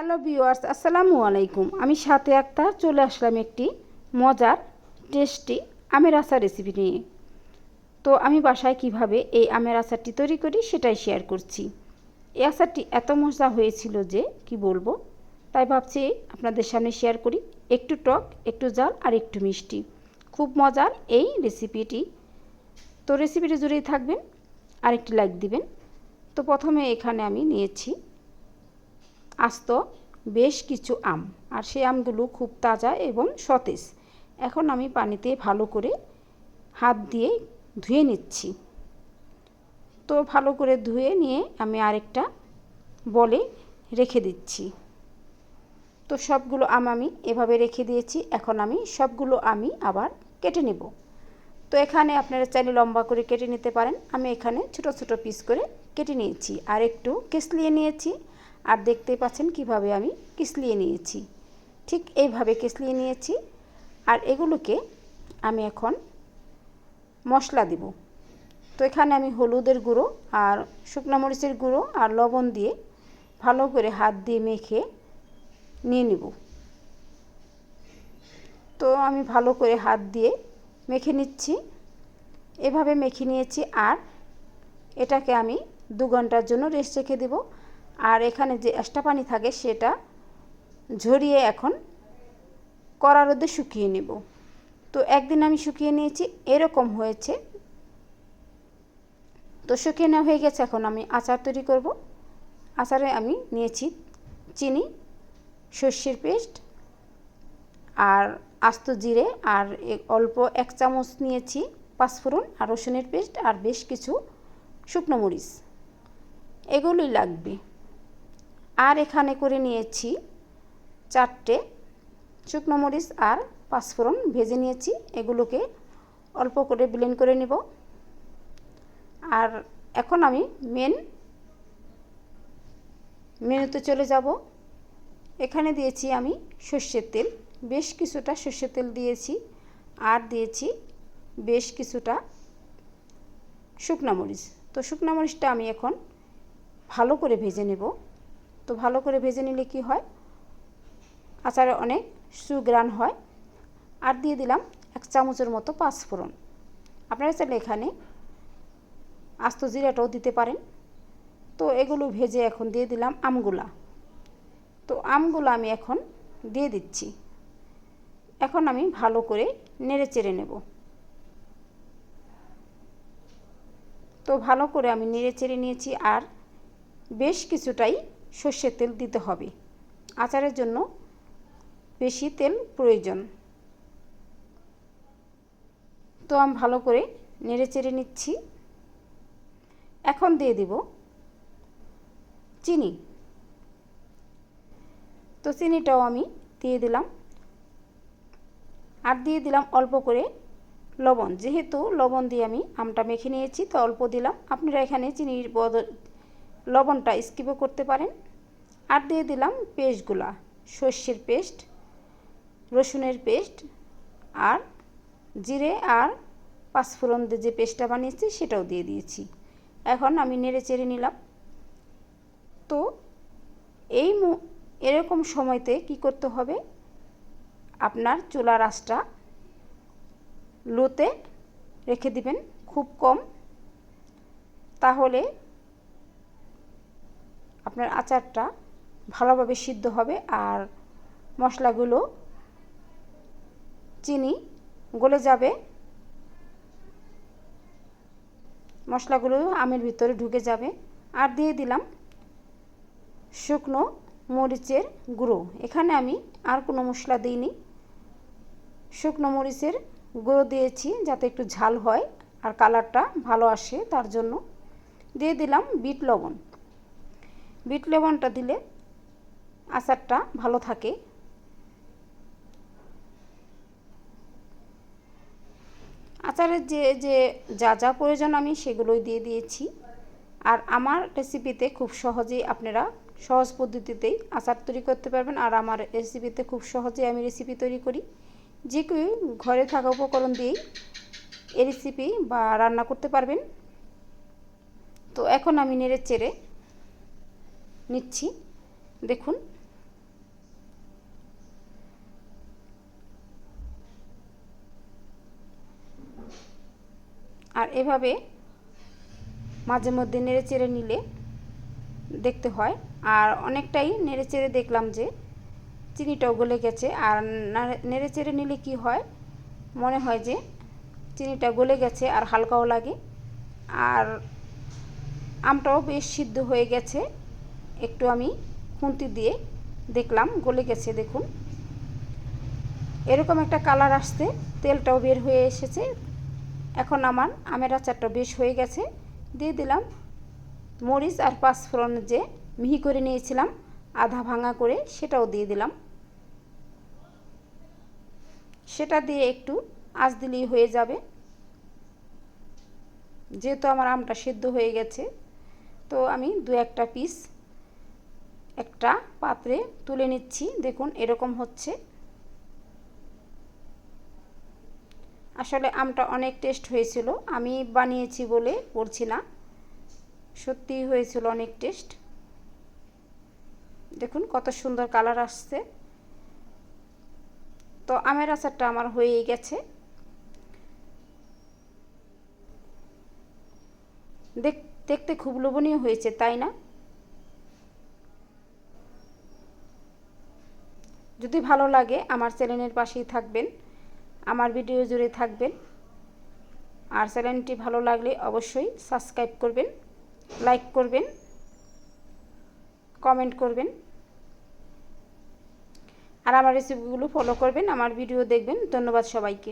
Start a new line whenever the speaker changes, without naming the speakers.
Hello viewers আসসালামু আলাইকুম। আমি সাথে একটা চলে আসলাম একটি মজার টেস্টি আমের আচার রেসিপি নিয়ে। তো আমি বাসায় কীভাবে এই আমের আচারটি তৈরি করি সেটাই শেয়ার করছি। এই আচারটি এত মজা হয়েছিল যে, কি বলব? তাই ভাবছি আপনাদের সামনে শেয়ার করি। একটু টক, একটু জাল আর একটু মিষ্টি। খুব মজার এই রেসিপিটি তো রেসিপিটি জুড়েই থাকবেন আর একটি লাইক দিবেন। তো প্রথমে এখানে আমি নিয়েছি আস্ত, বেশ কিছু আম। আর সেই আমগুলো খুব তাজা এবং সতেজ। এখন আমি পানিতে ভালো করে হাত দিয়ে ধুয়ে নিচ্ছি। তো ভালো করে ধুয়ে নিয়ে আমি আরেকটা বলে রেখে দিচ্ছি। তো সবগুলো আম আমি এভাবে রেখে দিয়েছি। এখন আমি সবগুলো আমি আবার কেটে নেব। তো এখানে আপনারা চাইলে লম্বা করে কেটে নিতে পারেন। আমি এখানে ছোট ছোট পিস করে কেটে নিয়েছি। আর একটু কেসলিয়ে নিয়েছি। আর দেখতে পাচ্ছেন কীভাবে আমি কিসলিয়ে নিয়েছি। ঠিক এইভাবে কিসলিয়ে নিয়েছি। আর এগুলোকে আমি এখন মশলা দিব। তো এখানে আমি হলুদের গুঁড়ো আর শুকনো মরিচের গুঁড়ো আর লবণ দিয়ে ভালো করে হাত দিয়ে মেখে নিয়ে নিব। তো আমি ভালো করে হাত দিয়ে মেখে নিচ্ছি। এভাবে মেখে নিয়েছি আর এটাকে আমি দু ঘণ্টার জন্য রেস্ট রেখে দেবো। আর এখানে যে এক্সট্রা পানি থাকে সেটা ঝরিয়ে এখন কড়া রোদে শুকিয়ে নেব। তো একদিন আমি শুকিয়ে নিয়েছি, এরকম হয়েছে। তো শুকিয়ে নেওয়া হয়ে গেছে, এখন আমি আচার তৈরি করব। আচারে আমি নিয়েছি চিনি, সর্ষের পেস্ট আর আস্ত জিরে আর অল্প এক চামচ নিয়েছি পাঁচফোড়ন আর রসুনের পেস্ট আর বেশ কিছু শুকনো মরিচ। এগুলোই লাগবে। আর এখানে করে নিয়েছি চারটে শুকনো মরিচ আর পাঁচফোড়ন ভেজে নিয়েছি। এগুলোকে অল্প করে ব্লেন্ড করে নেব। আর এখন আমি মেন মেনুতে চলে যাব। এখানে দিয়েছি আমি সর্ষের তেল। বেশ কিছুটা সর্ষের তেল দিয়েছি আর দিয়েছি বেশ কিছুটা শুকনা মরিচ। তো শুকনা মরিচটা আমি এখন ভালো করে ভেজে নেব। তো ভালো করে ভেজে নিলে কি হয়? আচারে অনেক সুগ্রান হয়। আর দিয়ে দিলাম এক চামচের মতো পাঁচফোড়ন। আপনারা চাইলে এখানে আস্ত জিরাটাও দিতে পারেন। তো এগুলো ভেজে এখন দিয়ে দিলাম আমগুলা। তো আমগুলো আমি এখন দিয়ে দিচ্ছি। এখন আমি ভালো করে নেড়ে চেড়ে নেব। তো ভালো করে আমি নেড়ে চেড়ে নিয়েছি আর বেশ কিছুটাই সর্ষের তেল দিতে হবে। আচারের জন্য বেশি তেল প্রয়োজন। তো আমি ভালো করে নেড়ে চেড়ে নিচ্ছি। এখন দিয়ে দিব চিনি। তো চিনিটাও আমি দিয়ে দিলাম। আর দিয়ে দিলাম অল্প করে লবণ। যেহেতু লবণ দিয়ে আমি আমটা মেখে নিয়েছি, তো অল্প দিলাম। আপনারা এখানে চিনির বদল লবণটা স্কিপও করতে পারেন। আর দিয়ে দিলাম পেস্টগুলা, সর্ষের পেস্ট, রসুনের পেস্ট আর জিরে আর পাঁচফোড়ন দিয়ে যে পেস্টটা বানিয়েছি সেটাও দিয়ে দিয়েছি। এখন আমি নেড়ে চেড়ে নিলাম। তো এই এরকম সময়তে কি করতে হবে? আপনার চুলার আঁচটা লোতে রেখে দিবেন খুব কম। তাহলে আপনার আচারটা ভালোভাবে সিদ্ধ হবে আর মশলাগুলো চিনি গলে যাবে। মশলাগুলো আমের ভিতরে ঢুকে যাবে। আর দিয়ে দিলাম শুকনো মরিচের গুঁড়ো। এখানে আমি আর কোনো মশলা দিইনি। শুকনো মরিচের গুঁড়ো দিয়েছি যাতে একটু ঝাল হয় আর কালারটা ভালো আসে তার জন্য। দিয়ে দিলাম বিট লবণ। বিট লবণটা দিলে আচারটা ভালো থাকে। আচারের যে যে যা যা প্রয়োজন আমি সেগুলোই দিয়ে দিয়েছি। আর আমার রেসিপিতে খুব সহজেই আপনারা সহজ পদ্ধতিতেই আচার তৈরি করতে পারবেন। আর আমার রেসিপিতে খুব সহজেই আমি রেসিপি তৈরি করি। যে কেউ ঘরে থাকা উপকরণ দিয়েই এই রেসিপি বা রান্না করতে পারবেন। তো এখন আমি নেড়ে চেড়ে নিচ্ছি। দেখুন। আর এভাবে মাঝে মধ্যে নেড়ে চেড়ে নিলে দেখতে হয়। আর অনেকটাই নেড়ে চেড়ে দেখলাম যে চিনিটাও গলে গেছে। আর নেড়ে চেড়ে নিলে কি হয়? মনে হয় যে চিনিটা গলে গেছে আর হালকাও লাগে। আর আমটাও বেশ সিদ্ধ হয়ে গেছে। একটু আমি খুন্তি দিয়ে দেখলাম, গলে গেছে, দেখুন। এরকম একটা কালার আসতে তেলটাও বের হয়ে এসেছে। এখন আমার আমের আচারটা বেশ হয়ে গেছে। দিয়ে দিলাম মরিচ আর পাঁচফোড়ন যে মিহি করে নিয়েছিলাম, আধা ভাঙা করে সেটাও দিয়ে দিলাম। সেটা দিয়ে একটু আঁচ দিলেই হয়ে যাবে। যেহেতু আমার আমটা সেদ্ধ হয়ে গেছে, তো আমি দু একটা পিস একটা পাত্রে তুলে নিচ্ছি। দেখুন, এরকম হচ্ছে। আসলে আমটা অনেক টেস্ট হয়েছিল। আমি বানিয়েছি বলে পড়ছি না সত্যি হয়েছিল অনেক টেস্ট। দেখুন, কত সুন্দর কালার আসছে। তো আমের আচারটা আমার হয়েই গেছে। দেখতে খুব লোভনীয় হয়েছে, তাই না? যদি ভালো লাগে, আমার চ্যানেলের পাশেই থাকবেন, আমার ভিডিও জুড়ে থাকবেন। আর চ্যানেলটি ভালো লাগলে অবশ্যই সাবস্ক্রাইব করবেন, লাইক করবেন, কমেন্ট করবেন। আর আমার রেসিপিগুলো ফলো করবেন, আমার ভিডিও দেখবেন। ধন্যবাদ সবাইকে।